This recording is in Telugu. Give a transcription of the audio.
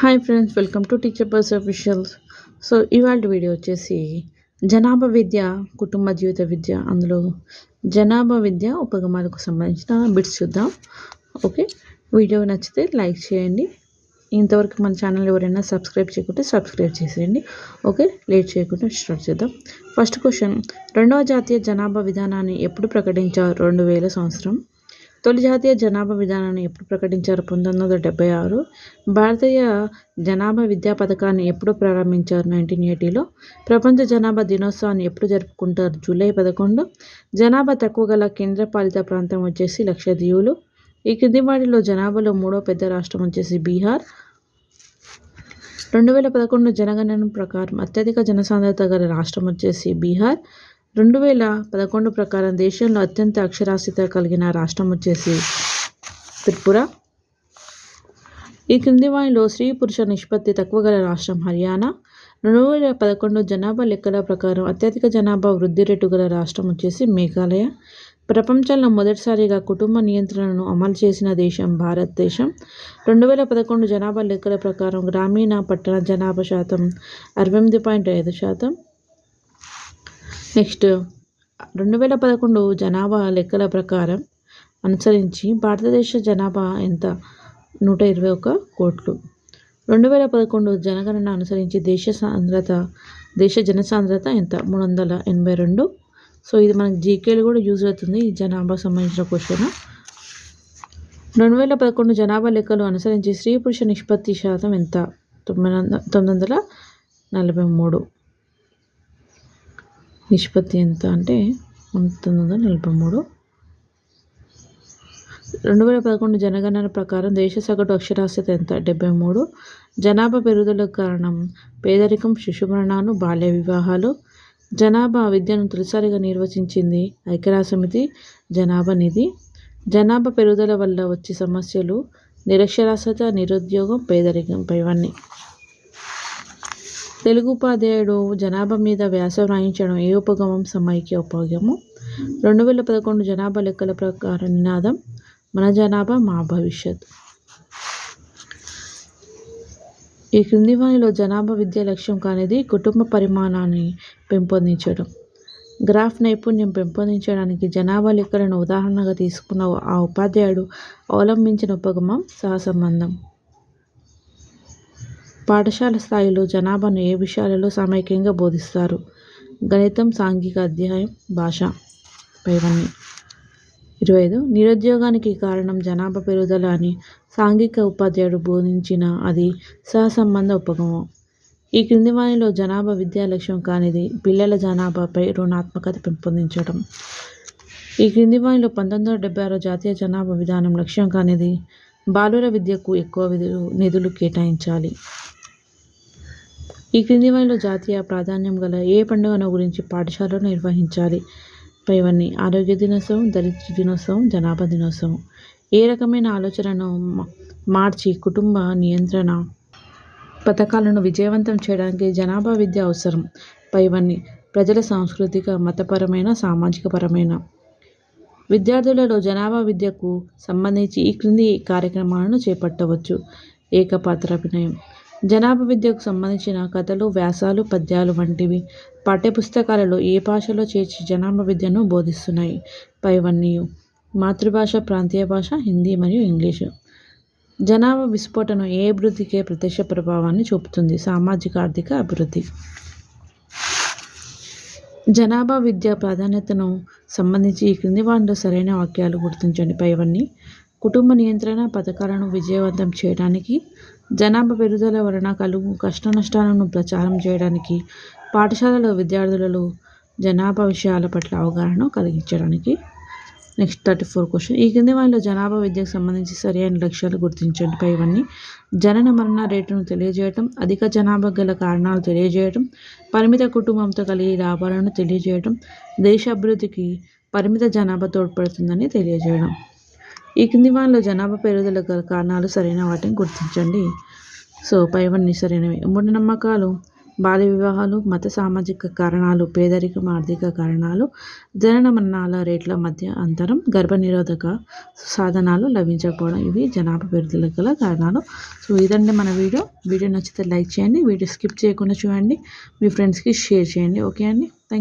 Hi friends welcome to teacher bus officials so ఇవాళ వీడియో వచ్చేసి జనాభా విద్య కుటుంబ జీవిత విద్య. అందులో జనాభా విద్య ఉపగమాలకు సంబంధించిన బిట్స్ చూద్దాం. ఓకే వీడియో నచ్చితే లైక్ చేయండి. ఇంతవరకు మన ఛానల్ ఎవరైనా సబ్స్క్రైబ్ చేయకుంటే సబ్స్క్రైబ్ చేసేయండి. ఓకే లేట్ చేయకుండా స్టార్ట్ చేద్దాం. ఫస్ట్ క్వశ్చన్ రెండవ జాతీయ జనాభా విధానాన్ని ఎప్పుడు ప్రకటించారు? రెండు వేల సంవత్సరం. తొలి జాతీయ జనాభా విధానాన్ని ఎప్పుడు ప్రకటించారు? పంతొమ్మిది వందల డెబ్బై ఆరు. భారతీయ జనాభా విద్యా పథకాన్ని ఎప్పుడు ప్రారంభించారు? నైన్టీన్ ఎయిటీలో ప్రపంచ జనాభా దినోత్సవాన్ని ఎప్పుడు జరుపుకుంటారు? జూలై పదకొండు. జనాభా తక్కువ గల కేంద్రపాలిత ప్రాంతం వచ్చేసి లక్షద్వీపులు. ఈ కింది వాటిలో జనాభాలో మూడో పెద్ద రాష్ట్రం వచ్చేసి బీహార్. రెండు వేల పదకొండు జనగణన ప్రకారం అత్యధిక జనసాంద్రత గల రాష్ట్రం వచ్చేసి బీహార్. రెండు వేల పదకొండు ప్రకారం దేశంలో అత్యంత అక్షరాస్యత కలిగిన రాష్ట్రం వచ్చేసి త్రిపుర. ఈ క్రింది వాయిలో స్త్రీ పురుష నిష్పత్తి తక్కువ గల రాష్ట్రం హర్యానా. రెండు వేల పదకొండు జనాభా లెక్కల ప్రకారం అత్యధిక జనాభా వృద్ధి రేటు గల రాష్ట్రం వచ్చేసి మేఘాలయ. ప్రపంచంలో మొదటిసారిగా కుటుంబ నియంత్రణను అమలు చేసిన దేశం భారతదేశం. రెండు వేల పదకొండు జనాభా లెక్కల ప్రకారం గ్రామీణ పట్టణ జనాభా శాతం అరవై ఎనిమిది పాయింట్ ఐదు శాతం. నెక్స్ట్ రెండు వేల పదకొండు జనాభా లెక్కల ప్రకారం అనుసరించి భారతదేశ జనాభా ఎంత? నూట ఇరవై ఒక కోట్లు. రెండు వేల పదకొండు జనగణన అనుసరించి దేశ సాంద్రత దేశ జనసాంద్రత ఎంత? మూడు వందల ఎనభై రెండు. సో ఇది మనకి జీకేలు కూడా యూజ్ అవుతుంది ఈ జనాభా సంబంధించిన క్వశ్చన్. రెండు వేల పదకొండు జనాభా లెక్కలు అనుసరించి స్త్రీ పురుష నిష్పత్తి శాతం ఎంత? తొమ్మిది వందల తొమ్మిది వందల నలభై మూడు. నిష్పత్తి ఎంత అంటే తొమ్మిది వందల నలభై మూడు. రెండు వేల పదకొండు జనగణన ప్రకారం దేశ సగటు అక్షరాస్యత ఎంత? డెబ్బై మూడు. జనాభా పెరుగుదలకు కారణం పేదరికం శిశుమరణాలు బాల్య వివాహాలు. జనాభా విద్యను తొలిసారిగా నిర్వచించింది ఐక్యరాసమితి జనాభా నిధి. జనాభా పెరుగుదల వల్ల వచ్చే సమస్యలు నిరక్షరాస్యత నిరుద్యోగం పేదరికం పైవన్నీ. తెలుగు ఉపాధ్యాయుడు జనాభా మీద వ్యాసం రాయించడం ఏ ఉపగమం? సమైక్య ఉపగమం. రెండు వేల పదకొండు జనాభా లెక్కల ప్రకారం నినాదం. మన జనాభా మా భవిష్యత్. ఈ క్రింది వాణిలో జనాభా విద్య లక్ష్యం కానిది కుటుంబ పరిమాణాన్ని పెంపొందించడం. గ్రాఫ్ నైపుణ్యం పెంపొందించడానికి జనాభా లెక్కలను ఉదాహరణగా తీసుకున్న ఆ ఉపాధ్యాయుడు అవలంబించిన ఉపగమం సహసంబంధం. పాఠశాల స్థాయిలో జనాభాను ఏ విషయాలలో సమైక్యంగా బోధిస్తారు? గణితం సాంఘిక అధ్యాయం భాష. పైవన్నీ. ఇరవై ఐదు. నిరుద్యోగానికి కారణం జనాభా పెరుగుదల అని సాంఘిక ఉపాధ్యాయుడు బోధించిన అది సహసంబంధ ఉపగమం. ఈ క్రింది వాణిలో జనాభా విద్యా లక్ష్యం కానిది పిల్లల జనాభాపై రుణాత్మకత పెంపొందించడం. ఈ క్రింది వాణిలో పంతొమ్మిది వందల డెబ్బై ఆరు జాతీయ జనాభా విధానం లక్ష్యం కానిది బాలుర విద్యకు ఎక్కువ నిధులు కేటాయించాలి. ఈ క్రింది వారిలో జాతీయ ప్రాధాన్యం గల ఏ పండుగను గురించి పాఠశాలలో నిర్వహించాలి? పైవన్నీ ఆరోగ్య దినోత్సవం దరిద్ర దినోత్సవం జనాభా దినోత్సవం. ఏ రకమైన ఆలోచనను మార్చి కుటుంబ నియంత్రణ పథకాలను విజయవంతం చేయడానికి జనాభా విద్య అవసరం. పైవన్నీ ప్రజల సాంస్కృతిక మతపరమైన సామాజిక పరమైన. విద్యార్థులలో జనాభా విద్యకు సంబంధించి ఈ క్రింది కార్యక్రమాలను చేపట్టవచ్చు. ఏకపాత్ర అభినయం జనాభా విద్యకు సంబంధించిన కథలు వ్యాసాలు పద్యాలు వంటివి పాఠ్యపుస్తకాలలో ఏ భాషలో చేర్చి జనాభా విద్యను బోధిస్తున్నాయి? పైవన్నీ మాతృభాష ప్రాంతీయ భాష హిందీ మరియు ఇంగ్లీషు. జనాభా విస్ఫోటనం ఏ అభివృద్ధికే ప్రత్యక్ష ప్రభావాన్ని చూపుతుంది? సామాజిక ఆర్థిక అభివృద్ధి. జనాభా విద్య ప్రాధాన్యతను సంబంధించి ఈ క్రింది వాటిలో సరైన వాక్యాలు గుర్తించండి. పైవన్నీ కుటుంబ నియంత్రణ పథకాలను విజయవంతం చేయడానికి జనాభా పెరుగుదల వలన కలుగు కష్టనష్టాలను ప్రచారం చేయడానికి పాఠశాలలో విద్యార్థులలో జనాభా విషయాల పట్ల అవగాహన కలిగించడానికి. Next thirty four question. ఈ కింది వారిలో జనాభా విద్యకు సంబంధించి సరైన లక్ష్యాలు గుర్తించండి. పై ఇవన్నీ జనన మరణ రేటును తెలియజేయటం అధిక జనాభా గల కారణాలు తెలియజేయటం పరిమిత కుటుంబంతో కలిగే లాభాలను తెలియజేయటం దేశ అభివృద్ధికి పరిమిత జనాభా తోడ్పడుతుందని తెలియజేయడం. ఈ కింది వాళ్ళలో జనాభా పెరుగుదల గల కారణాలు సరైన వాటిని గుర్తించండి. సో పైవన్నీ సరైనవి. మూఢనమ్మకాలు బాల్య వివాహాలు మత సామాజిక కారణాలు పేదరికం ఆర్థిక కారణాలు జనన మరణాల రేట్ల మధ్య అంతరం గర్భనిరోధక సాధనాలు లభించకపోవడం ఇవి జనాభా పెరుగుదల గల కారణాలు. సో ఇదండి మన వీడియో. వీడియో నచ్చితే లైక్ చేయండి. వీడియో స్కిప్ చేయకుండా చూడండి. మీ ఫ్రెండ్స్కి షేర్ చేయండి. ఓకే అండి?